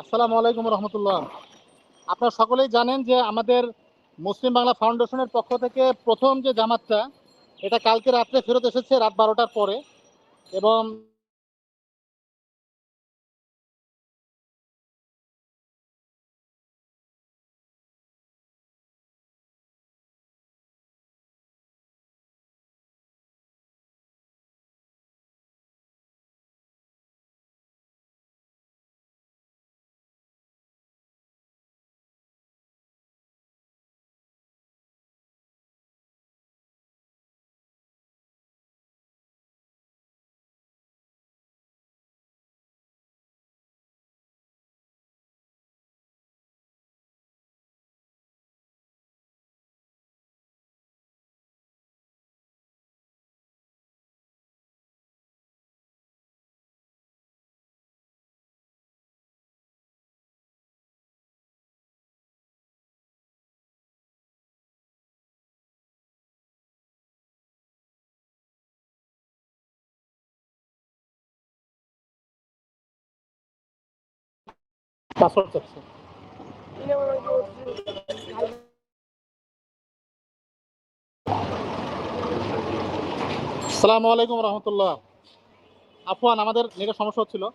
আসসালামু আলাইকুম রহমতুল্লাহ। আপনারা সকলেই জানেন যে আমাদের মুসলিম বাংলা ফাউন্ডেশনের পক্ষ থেকে প্রথম যে জামাতটা, এটা কালকে রাত্রে ফেরত এসেছে রাত বারোটার পরে। এবং পাসওয়ার্ড চাচ্ছে। আসসালামু আলাইকুম রহমতুল্লাহ। আফওয়ান, আমাদের নেটের সমস্যা হচ্ছিল।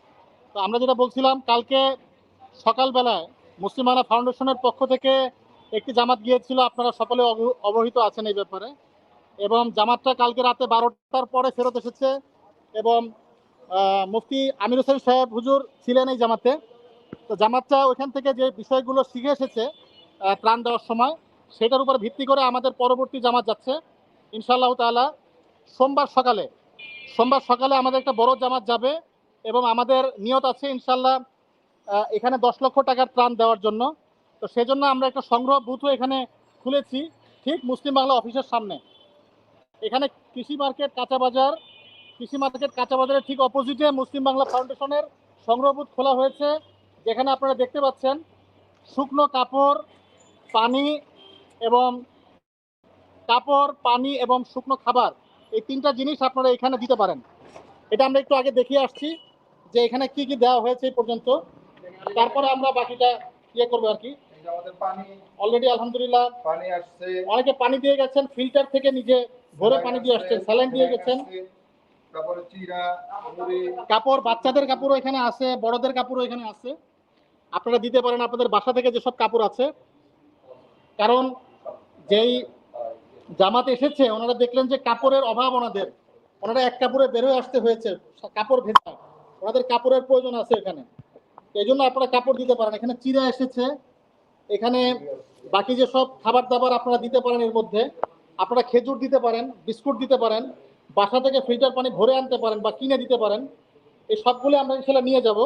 তো আমরা যেটা বলছিলাম, কালকে সকালবেলায় মুসলিম বাংলা ফাউন্ডেশনের পক্ষ থেকে একটি জামাত গিয়েছিল। আপনারা সকলে অব- অবহিত আছেন এই ব্যাপারে। এবং জামাতটা কালকে রাতে বারোটার পরে ফেরত এসেছে। এবং মুফতি আমির হোসেন সাহেব হুজুর ছিলেন এই জামাতে। তো জামাতটা ওইখান থেকে যে বিষয়গুলো শিখে এসেছে প্রাণ দেওয়ার সময়, সেটার উপর ভিত্তি করে আমাদের পরবর্তী জামাত যাচ্ছে। ইনশাআল্লাহ তাআলা সোমবার সকালে সোমবার সকালে আমাদের একটা বড় জামাত যাবে এবং আমাদের নিয়ত আছে ইনশাল্লাহ এখানে দশ লক্ষ টাকার ত্রাণ দেওয়ার জন্য। তো সেজন্য আমরা একটা সংগ্রহ বুথও এখানে খুলেছি, ঠিক মুসলিম বাংলা অফিসের সামনে। এখানে কৃষি মার্কেট, কাঁচা বাজার, কৃষি মার্কেট, কাঁচা বাজারের ঠিক অপোজিটে মুসলিম বাংলা ফাউন্ডেশনের সংগ্রহ বুথ খোলা হয়েছে। যেখানে আপনারা দেখতে পাচ্ছেন শুকনো কাপড় পানি এবং কাপড় পানি এবং শুকনো খাবার এই তিনটা জিনিস আপনারা এখানে দিতে পারেন। এটা আমরা একটু আগে দেখিয়ে আসছি যে এখানে কি কি দেওয়া হয়েছে এই পর্যন্ত। তারপরে আমরা বাকিটা ইয়ে করব আর কি। অলরেডি আলহামদুলিল্লাহ। পানি আসছে। অনেকে পানি দিয়ে গেছেন ফিল্টার থেকে নিজে ভরে পানি দিয়ে আসছেন স্যালাইন দিয়ে গেছেন। কাপড় বাচ্চাদের কাপড়ও এখানে আছে বড়দের কাপড়ও এখানে আছে। আপনারা দিতে পারেন, আপনাদের বাসা থেকে যেসব কাপড় আছে। কারণ যেই জামাতে এসেছে, ওনারা দেখলেন যে কাপড়ের অভাব ওনাদের। ওনারা এক কাপড়ে বের হয়ে আসতে হয়েছে, কাপড় ভেজা। ওনাদের কাপড়ের প্রয়োজন আছে এখানে। এই জন্য আপনারা কাপড় দিতে পারেন। এখানে চিরা এসেছে। এখানে বাকি যে সব খাবার দাবার আপনারা দিতে পারেন এর মধ্যে। আপনারা খেজুর দিতে পারেন, বিস্কুট দিতে পারেন, বাসা থেকে ফিল্টার পানি ভরে আনতে পারেন বা কিনে দিতে পারেন। এই সবগুলো আমরা ইনশাল্লাহ নিয়ে যাব।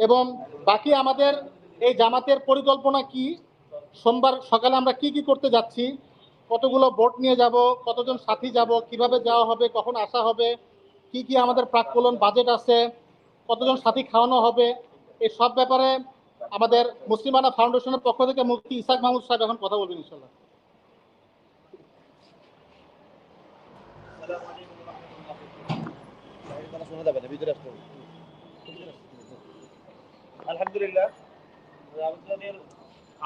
এবং বাকি আমাদের এই জামাতের পরিকল্পনা কি? সোমবার সকালে আমরা কি কি করতে যাচ্ছি? কতগুলো বোট নিয়ে যাব? কতজন সাথী যাব? কীভাবে যাওয়া হবে? কখন আসা হবে? কি কি আমাদের প্রাক্কলন বাজেট আছে? কতজন সাথী খাওয়ানো হবে? এই সব ব্যাপারে আমাদের মুসলিমানা ফাউন্ডেশনের পক্ষ থেকে মুক্তি ইসাক মাহমুদ সাহেব এখন কথা বলবেন ইনশাল্লাহ আলহামদুলিল্লাহ।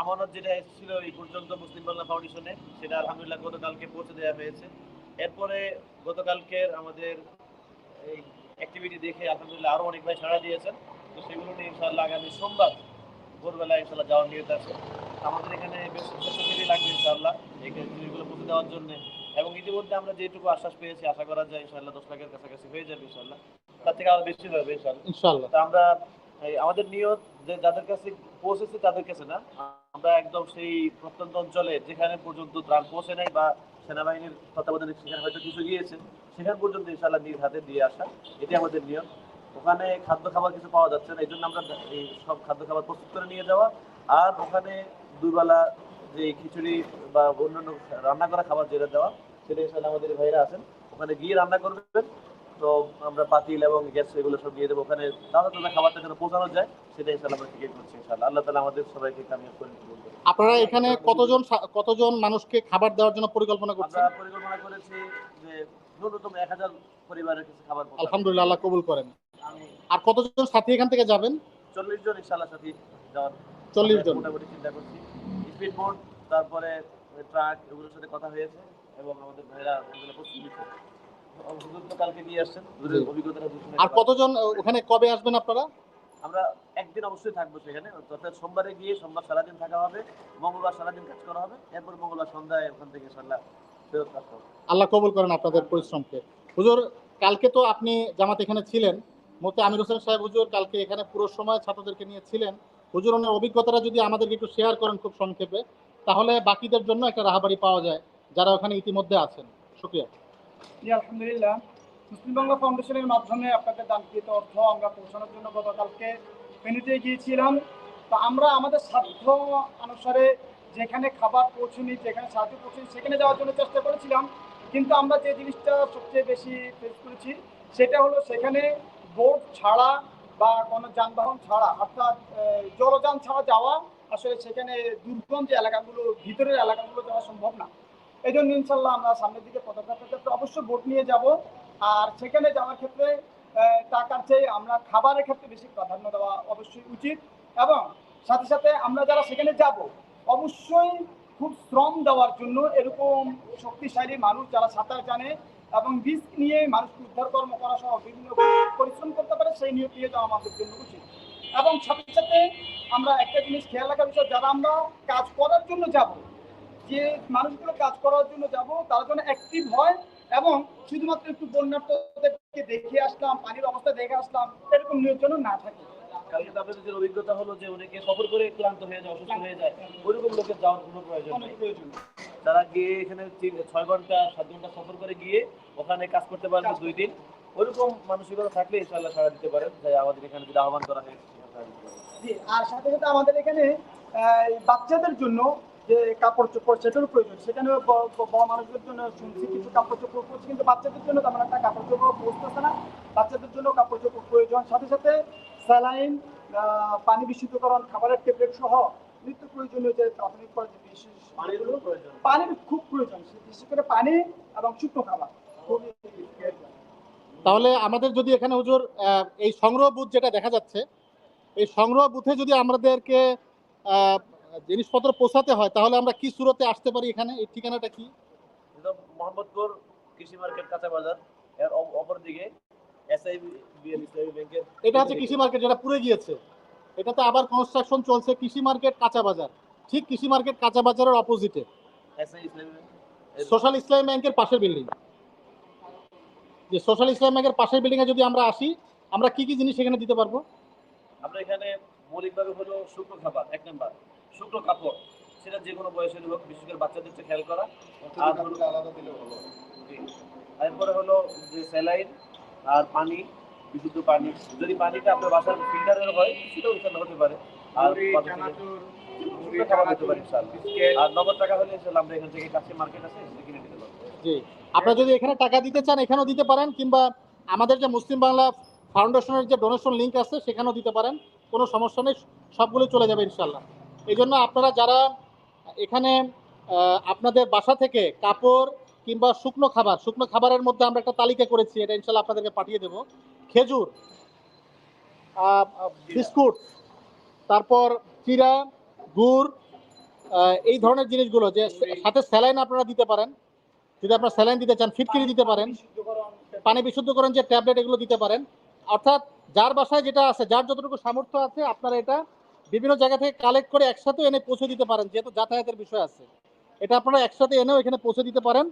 আমানত যেটা এসেছিল এই পর্যন্ত মুসলিম বাংলা ফাউন্ডেশনে সেটা আলহামদুলিল্লাহ গতকালকে পৌঁছে দেওয়া হয়েছে। এরপরে গতকালকের আমাদের এই অ্যাক্টিভিটি দেখে আলহামদুলিল্লাহ আরও অনেক ভাই সাড়া দিয়েছেন। তো সেগুলো নিয়ে ইনশাআল্লাহ আগামী সোমবার ভোরবেলা ইনশাল্লাহ যাওয়ার নিয়ত আছে। আমাদের এখানে বেশ লাগবে ইনশাআল্লাহ এই জিনিসগুলো পৌঁছে দেওয়ার জন্য। এবং ইতিমধ্যে আমরা যেটুকু আশ্বাস পেয়েছি আশা করা যায় ইনশাআল্লাহ দশ লাখের কাছাকাছি হয়ে যাবে ইনশাআল্লাহ। তার থেকে আরও বেশি হবে ইনশাআল্লাহ। ইনশাল্লাহ তা আমরা আমাদের নিয়ত যে যাদের কাছে পৌঁছেছে তাদের কাছে না। আমরা একদম সেই প্রত্যন্ত অঞ্চলে যেখানে পর্যন্ত ত্রাণ পৌঁছে নাই বা সেনাবাহিনীর তত্ত্বাবধানে সেখানে হয়তো কিছু গিয়েছে, সেখান পর্যন্ত ইনশাল্লাহ নিজ হাতে দিয়ে আসা। এটি আমাদের নিয়ম। ওখানে খাদ্য খাবার কিছু পাওয়া যাচ্ছে না এই জন্য আমরা এই সব খাদ্য খাবার প্রস্তুত করে নিয়ে যাওয়া। আর ওখানে দুবেলা যে খিচুড়ি বা অন্যান্য রান্না করা খাবার যেটা দেওয়া, সেটা ইনশাল্লাহ আমাদের ভাইরা আছেন। ওখানে গিয়ে রান্না করবেন। তো আমরা পাতিল এবং গ্যাস এগুলো সব দিয়ে দেবো। ওখানে তাহলে তাদের খাবারটা যেন পৌঁছানো যায় সেটা ইনশাল্লাহ আমরা টিকিট করছি ইনশাল্লাহ আল্লাহ তালা আমাদের সবাইকে কামিয়াব করে আপনারা এখানে কতজন কতজন মানুষকে খাবার দেওয়ার জন্য পরিকল্পনা করছেন? আমরা পরিকল্পনা করেছি যে ন্যূনতম এক হাজার পরিবারের কিছু খাবার। আলহামদুলিল্লাহ আল্লাহ কবুল করেন। আর কতজন সাথী এখান থেকে যাবেন? চল্লিশ জন ইনশাল্লাহ সাথী যাওয়ার চল্লিশ জন। মোটামুটি চিন্তা করছি। স্পিড বোট তারপরে ট্রাক এগুলোর সাথে কথা হয়েছে এবং আমাদের ভাইরা এগুলো প্রস্তুত কালকে নিয়ে আসছেন। অভিজ্ঞতাটা আর কতজন ওখানে কবে আসবেন আপনারা? আমরা একদিন অবশ্যই থাকব সেখানে। অর্থাৎ সোমবারে গিয়ে সোমবার সারাদিন থাকা হবে মঙ্গলবার সারাদিন কাজ করা হবে এরপর মঙ্গলবার সন্ধ্যায় ওখান থেকে ফেরত আল্লাহ কবুল করেন আপনাদের পরিশ্রমকে। হুজুর কালকে তো আপনি জামাত এখানে ছিলেন। মতে আমির হোসেন সাহেব হুজুর কালকে এখানে পুরো সময় ছাত্রদেরকে নিয়ে ছিলেন। হুজুর ওনার অভিজ্ঞতাটা যদি আমাদেরকে একটু শেয়ার করেন খুব সংক্ষেপে তাহলে বাকিদের জন্য একটা রাহাবাড়ি পাওয়া যায় যারা ওখানে ইতিমধ্যে আছেন। শুক্রিয়া। জি, আলহামদুলিল্লাহ। মুসলিম বাংলা ফাউন্ডেশনের মাধ্যমে আপনাদের দানকৃত অর্থ আমরা পৌঁছানোর জন্য গতকালকে ফেনীতে গিয়েছিলাম। তো আমরা আমাদের সাধ্য অনুসারে যেখানে খাবার পৌঁছুনি, যেখানে সাহায্য পৌঁছুনি, সেখানে যাওয়ার জন্য চেষ্টা করেছিলাম। কিন্তু আমরা যে জিনিসটা সবচেয়ে বেশি ফেস করেছি, সেটা হলো সেখানে বোট ছাড়া বা কোনো যানবাহন ছাড়া, অর্থাৎ জলযান ছাড়া যাওয়া আসলে সেখানে দুর্গম যে এলাকাগুলো, ভিতরের এলাকাগুলো যাওয়া সম্ভব না। এই জন্য ইনশাল্লাহ আমরা সামনের দিকে পদক্ষেপের ক্ষেত্রে অবশ্যই ভোট নিয়ে যাব। আর সেখানে যাওয়ার ক্ষেত্রে টাকার চেয়ে আমরা খাবারের ক্ষেত্রে বেশি প্রাধান্য দেওয়া অবশ্যই উচিত। এবং সাথে সাথে আমরা যারা সেখানে যাব, অবশ্যই খুব শ্রম দেওয়ার জন্য এরকম শক্তিশালী মানুষ যারা সাঁতার জানে এবং রিস্ক নিয়ে মানুষকে উদ্ধার কর্ম করা সহ বিভিন্ন পরিশ্রম করতে পারে, সেই নিয়ে নিয়ে যাওয়া আমাদের জন্য উচিত। এবং সাথে সাথে আমরা একটা জিনিস খেয়াল রাখার বিষয়, যারা আমরা কাজ করার জন্য যাব যে মানুষগুলো কাজ করার জন্য যাব তারা যেন অ্যাক্টিভ হয় এবং শুধুমাত্র একটু বন্যার্থদেরকে দেখে আসলাম পানির অবস্থা দেখে আসলাম এরকম নিয়োগ যেন না থাকে। কালকে তো আপনাদের যে অভিজ্ঞতা হলো যে অনেকে সফর করে ক্লান্ত হয়ে যায় অসুস্থ হয়ে যায় ওইরকম লোকের যাওয়ার কোনো প্রয়োজন নেই। তারা গিয়ে এখানে ছয় ঘণ্টা সাত ঘণ্টা সফর করে গিয়ে ওখানে কাজ করতে পারবে দুই দিন। ওইরকম মানসিকতা থাকলে ইনশাল্লাহ সারা দিতে পারেন। যে আমাদের এখানে যদি আহ্বান করা হয় আর সাথে সাথে আমাদের এখানে আহ, বাচ্চাদের জন্য যে কাপড় চোপড় সেটারও প্রয়োজন সেখানে বড় মানুষদের জন্য শুনছি কিছু কাপড় চোপড় পড়ছে কিন্তু বাচ্চাদের জন্য তেমন একটা কাপড় চোপড় পৌঁছতেছে না। বাচ্চাদের জন্য কাপড় চোপড় প্রয়োজন। সাথে সাথে স্যালাইন পানি বিশুদ্ধকরণ খাবারের ট্যাবলেট সহ নিত্য প্রয়োজনীয় যে প্রাথমিক পর্যায়ে বিশেষ পানির খুব প্রয়োজন। পানির খুব প্রয়োজন বিশেষ করে পানি এবং শুকনো খাবার। খুবই তাহলে আমাদের যদি এখানে হুজুর এই সংগ্রহ বুথ যেটা দেখা যাচ্ছে এই সংগ্রহ বুথে যদি আমাদেরকে আহ, জিনিসপত্র পৌঁছাতে হয় তাহলে আমরা কি সুরতে আসতে পারি এখানে? এই ঠিকানাটা কি? মোহাম্মদপুর কৃষি মার্কেট কাঁচা বাজার। এর অ- অপর দিকে এসআই বিএল ইসলামী ব্যাংকের এটা হচ্ছে কৃষি মার্কেট যেটা পুড়ে গিয়েছে। এটাতে আবার কনস্ট্রাকশন চলছে কৃষি মার্কেট কাঁচা বাজার। ঠিক কৃষি মার্কেট কাঁচা বাজারের অপোজিটে সোশ্যাল ইসলাম ব্যাংকের পাশের বিল্ডিং যে সোশ্যাল ইসলাম ব্যাংকের পাশের বিল্ডিং এ যদি আমরা আসি আমরা কি কি জিনিস এখানে দিতে পারব? আমরা এখানে মৌলিকভাবে হলো শুকনো খাবার এক নাম্বার। শুকনো কাপড় সেটা যে কোনো বয়সের হোক বিশেষ করে বাচ্চাদের খেয়াল করা। আর হলো আলাদা দিলে ভালো জি। এরপরে হলো যে স্যালাইন আর পানি বিশুদ্ধ পানি। যদি পানিটা আপনার বাসার ফিল্টারের হয় সেটাও ইনশাল্লাহ হতে পারে। আর নগদ টাকা হলে ইনশাল্লাহ আমরা এখান থেকে কাছে মার্কেট আছে কিনে নিতে পারব। জি। আপনারা যদি এখানে টাকা দিতে চান এখানেও দিতে পারেন কিংবা আমাদের যে মুসলিম বাংলা ফাউন্ডেশনের যে ডোনেশন লিংক আছে সেখানেও দিতে পারেন। কোনো সমস্যা নেই সবগুলো চলে যাবে ইনশাল্লাহ এই জন্য আপনারা যারা এখানে আপনাদের বাসা থেকে কাপড় কিংবা শুকনো খাবার, শুকনো খাবারের মধ্যে আমরা একটা তালিকা করেছি, এটা ইনশাল্লাহ আপনাদেরকে পাঠিয়ে দেবো। খেজুর বিস্কুট, তারপর চিরা, গুড় এই ধরনের জিনিসগুলো যে সাথে স্যালাইন আপনারা দিতে পারেন। যদি আপনারা স্যালাইন দিতে চান, ফিটকিরি দিতে পারেন, পানি বিশুদ্ধ করেন যে ট্যাবলেট এগুলো দিতে পারেন। অর্থাৎ যার বাসায় যেটা আছে, যার যতটুকু সামর্থ্য আছে, আপনারা এটা বিভিন্ন জায়গা থেকে কালেক্ট করে একসাথে এনে পৌঁছে দিতে পারেন, যেহেতু যাতায়াতের বিষয় আছে। এটা আপনারা একসাথে এনেও এখানে পৌঁছে দিতে পারেন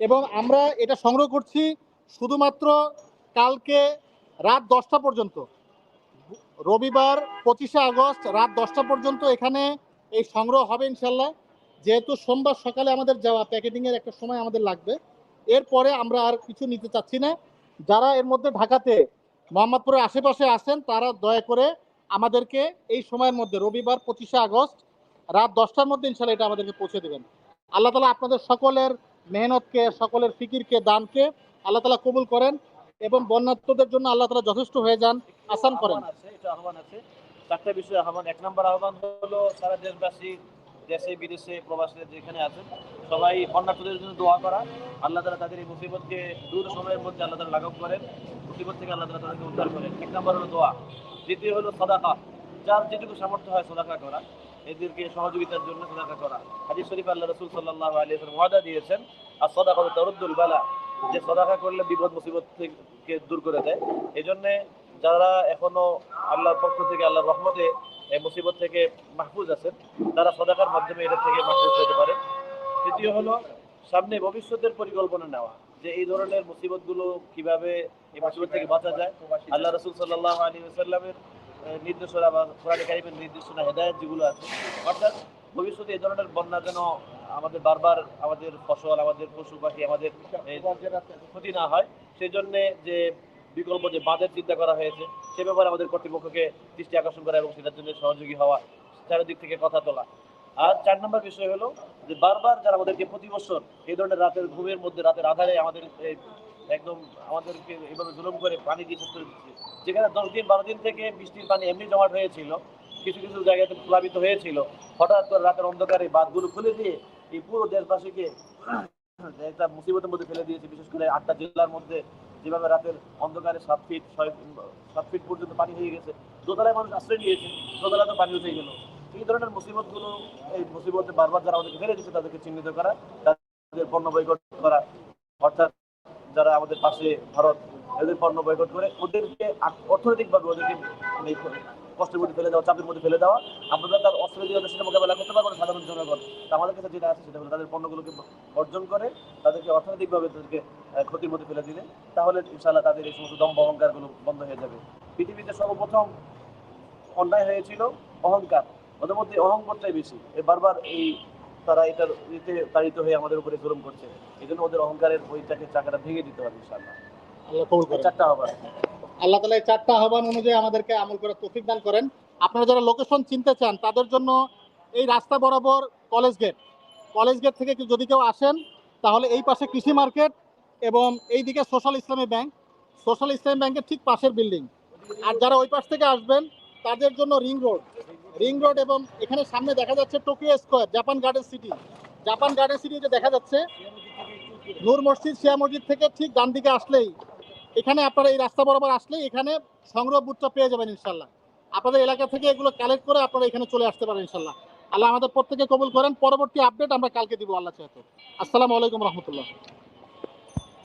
এবং আমরা এটা সংগ্রহ করছি শুধুমাত্র কালকে রাত দশটা পর্যন্ত। রবিবার পঁচিশে আগস্ট রাত দশটা পর্যন্ত এখানে এই সংগ্রহ হবে ইনশাল্লাহ যেহেতু সোমবার সকালে আমাদের যাওয়া প্যাকেটিংয়ের একটা সময় আমাদের লাগবে। এরপরে আমরা আর কিছু নিতে চাচ্ছি না। যারা এর মধ্যে ঢাকাতে মোহাম্মদপুরের আশেপাশে আসেন তারা দয়া করে আমাদেরকে এই সময়ের মধ্যে, রবিবার পঁচিশে আগস্ট, রাত দশটার মধ্যে ইনশাল্লাহ এটা আমাদেরকে পৌঁছে দেবেন। আল্লাহ তালা আপনাদের সকলের মেহনতকে, সকলের ফিকিরকে, দানকে আল্লাহ তালা কবুল করেন এবং বন্যাত্মদের জন্য আল্লাহ তালা যথেষ্ট হয়ে যান। আসান করেন চারটা বিষয়ে আহ্বান। এক নম্বর আহ্বান হলো, সারা দেশবাসী দেশে, বিদেশে প্রবাসে যেখানে আছেন, সবাই বন্যার্থদের জন্য দোয়া করা। আল্লাহ তালা তাদের এই মুসিবতকে দ্রুত সময়ের মধ্যে আল্লাহ তালা লাঘব করেন, মুসিবত থেকে আল্লাহ তালা তাদেরকে উদ্ধার করেন। এক নম্বর হলো দোয়া, দ্বিতীয় হলো সদাকা। যার যেটুকু সামর্থ্য হয় সদাকা করা, এদেরকে সহযোগিতার জন্য সদাকা করা। হাদিস শরীফ আল্লাহ রসুল সাল্লাহ আলী ওয়াদা দিয়েছেন আর সদাকা তরুদ্দুল বালা যে সদাকা করলে বিপদ, মুসিবত থেকে দূর করে দেয়। এই জন্যে যারা এখনও আল্লাহর পক্ষ থেকে, আল্লাহর রহমতে এই মুসিবত থেকে মাহফুজ আছেন। তারা সদাকার মাধ্যমে এটা থেকে মাহফুজ হতে পারে। তৃতীয় হলো, সামনে ভবিষ্যতের পরিকল্পনা নেওয়া। যে এই ধরনের মুসিবতগুলো কীভাবে এই মুসিবত থেকে বাঁচা যায়, আল্লাহ রসুল সাল্লাহ আলী সাল্লামের নির্দেশনা বা কোরআন কারিমের নির্দেশনা, হেদায়ত যেগুলো আছে, অর্থাৎ ভবিষ্যতে এই ধরনের বন্যা যেন আমাদের বারবার আমাদের ফসল, আমাদের পশু পাখি আমাদের ক্ষতি না হয় সেই জন্য যে বিকল্প, যে বাঁধের চিন্তা করা হয়েছে সে ব্যাপারে আমাদের কর্তৃপক্ষকে দৃষ্টি আকর্ষণ করা এবং সেটার জন্য সহযোগী হওয়া, চারিদিক থেকে কথা তোলা। আর চার নম্বর বিষয় হলো যে বারবার যারা আমাদেরকে প্রতি বছর এই ধরনের রাতের ঘুমের মধ্যে, রাতের আধারে আমাদের একদম আমাদেরকে এইভাবে জুলুম করে পানি দিয়ে শেষ দিচ্ছে, যেখানে দশ দিন, বারো দিন থেকে বৃষ্টির পানি এমনি জমাট হয়েছিল, কিছু কিছু জায়গাতে প্লাবিত হয়েছিল, হঠাৎ করে রাতের অন্ধকারে বাঁধগুলো খুলে দিয়ে এই পুরো দেশবাসীকে একটা মুসিবতের মধ্যে ফেলে দিয়েছে, বিশেষ করে আটটা জেলার মধ্যে যেভাবে রাতের অন্ধকারে সাত ফিট ছয় সাত ফিট পর্যন্ত পানি হয়ে গেছে, দোতলায় মানুষ আশ্রয় নিয়েছে দোতলা তো পানি উঠে গেল। এই ধরনের মুসিবতগুলো, এই মুসিবতে বারবার যারা আমাদেরকে ফেলে দিচ্ছে তাদেরকে চিহ্নিত করা, তাদের পণ্য বয়কট করা, অর্থাৎ যারা আমাদের পাশে ভারত এদের পণ্য বয়কট করে, ওদেরকে অর্থনৈতিকভাবে ওদেরকে কষ্টের মধ্যে ফেলে দেওয়া চাপের মধ্যে ফেলে দেওয়া আমরা তার অস্ত্র দিয়ে সেটা মোকাবেলা করতে পারব না সাধারণ জনগণ। তা আমাদের কাছে যেটা আছে সেটা হলো তাদের পণ্যগুলোকে বর্জন করে তাদেরকে অর্থনৈতিকভাবে তাদেরকে ক্ষতির মধ্যে ফেলে দিলে তাহলে ইনশাল্লাহ তাদের এই সমস্ত দম্ভ অহংকারগুলো বন্ধ হয়ে যাবে। পৃথিবীতে সর্বপ্রথম অন্যায় হয়েছিল অহংকার। ওদের মধ্যে অহংকারটাই বেশি। এ বারবার এই তারা এটার ইতে তাড়িত হয়ে আমাদের উপরে জুলুম করছে। এই জন্য ওদের অহংকারের ওইটাকে চাকাটা ভেঙে দিতে হবে ইনশাল্লাহ আল্লাহ কবুল চারটা হবে। আল্লাহ তালা এই চারটা আহ্বান অনুযায়ী আমাদেরকে আমল করার তৌফিক দান করেন। আপনারা যারা লোকেশন চিনতে চান, তাদের জন্য এই রাস্তা বরাবর কলেজ গেট কলেজ গেট থেকে যদি কেউ আসেন, তাহলে এই পাশে কৃষি মার্কেট এবং এই দিকে সোশ্যাল ইসলামী ব্যাংক সোশ্যাল ইসলামী ব্যাংকের ঠিক পাশের বিল্ডিং আর যারা ওই পাশ থেকে আসবেন, তাদের জন্য রিং রোড রিং রোড এবং এখানে সামনে দেখা যাচ্ছে Tokyo square Japan garden city Japan garden city যে দেখা যাচ্ছে, নূর মসজিদ, শিয়া মসজিদ থেকে ঠিক ডান দিকে আসলেই এখানে আপনারা এই রাস্তা বরাবর আসলে এখানে সংগ্রহ বুথটা পেয়ে যাবেন ইনশাল্লাহ। আপনাদের এলাকা থেকে এগুলো কালেক্ট করে আপনারা এখানে চলে আসতে পারেন ইনশাল্লাহ। আল্লাহ আমাদের প্রত্যেকে কবুল করেন। পরবর্তী আপডেট আমরা কালকে দিব আল্লাহ চাহত আসসালামু আলাইকুম রহমতুল্লাহ।